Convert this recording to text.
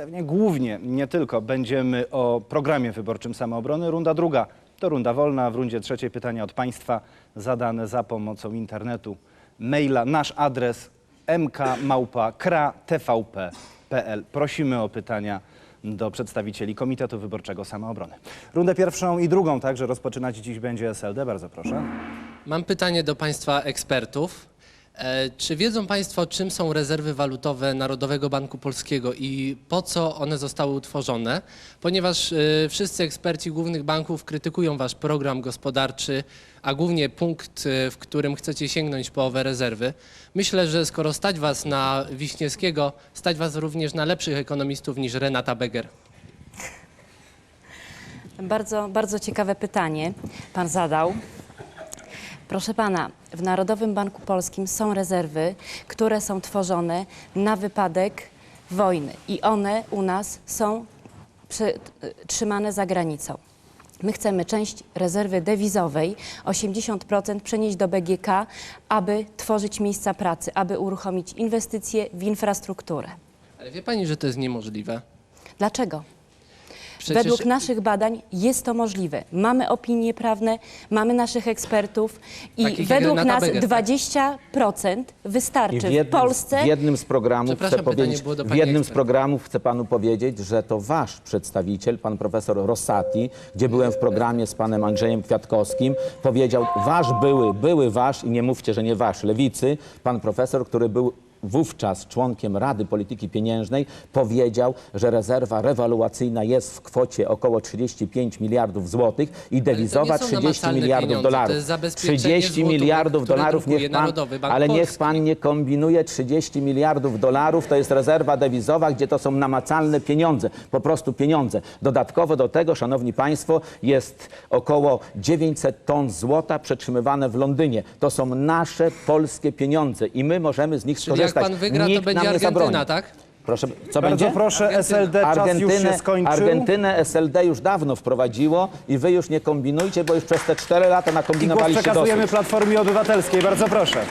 pewnie głównie, nie tylko, będziemy o programie wyborczym Samoobrony. Runda druga to runda wolna. W rundzie trzeciej pytania od Państwa zadane za pomocą internetu, maila. Nasz adres mkmałpa.kra.tvp.pl. Prosimy o pytania do przedstawicieli Komitetu Wyborczego Samoobrony. Rundę pierwszą i drugą także rozpoczynać dziś będzie SLD. Bardzo proszę. Mam pytanie do Państwa ekspertów. E, Czy wiedzą Państwo, czym są rezerwy walutowe Narodowego Banku Polskiego i po co one zostały utworzone? Ponieważ e, wszyscy eksperci głównych banków krytykują Wasz program gospodarczy, a głównie punkt, e, w którym chcecie sięgnąć po owe rezerwy. Myślę, że skoro stać Was na Wiśniewskiego, stać Was również na lepszych ekonomistów niż Renata Beger. Bardzo, bardzo ciekawe pytanie pan zadał. Proszę pana, w Narodowym Banku Polskim są rezerwy, które są tworzone na wypadek wojny i one u nas są przy, trzymane za granicą. My chcemy część rezerwy dewizowej, 80% przenieść do BGK, aby tworzyć miejsca pracy, aby uruchomić inwestycje w infrastrukturę. Ale wie Pani, że to jest niemożliwe? Dlaczego? Przecież- Według naszych badań jest to możliwe. Mamy opinie prawne, mamy naszych ekspertów i Takich jak według Renata nas Beger, tak? 20% wystarczy. I w w, jednym, Polsce w jednym z programów Przepraszam, chcę pytanie powiedzieć, było do w pani jednym z ekspert. programów chcę panu powiedzieć, że to wasz przedstawiciel, pan profesor Rossati, gdzie byłem w programie z panem Andrzejem Kwiatkowskim, powiedział, wasz były, były wasz i nie mówcie, że nie wasz, lewicy, pan profesor, który był wówczas członkiem Rady Polityki Pieniężnej, powiedział, że rezerwa rewaluacyjna jest w kwocie około 35 miliardów złotych i dewizowa są 30 namacalne miliardów dolarów. jest zabezpieczenie 30 złotówek, miliardów dolarów, niech pan, ale niech pan nie kombinuje 30 miliardów dolarów, to jest rezerwa dewizowa, gdzie to są namacalne pieniądze, po prostu pieniądze. Dodatkowo do tego, szanowni państwo, jest około 900 ton złota przetrzymywane w Londynie. To są nasze polskie pieniądze i my możemy z nich Czyli jak pan wygra, to Nikt będzie nam nie Argentyna, zabroni. tak? Proszę, co Bardzo będzie? proszę, SLD, czas już się skończył. Argentynę SLD już dawno wprowadziło i wy już nie kombinujcie, bo już przez te 4 lata I głos nakombinowaliście przekazujemy dosyć. Platformie Obywatelskiej. Bardzo proszę.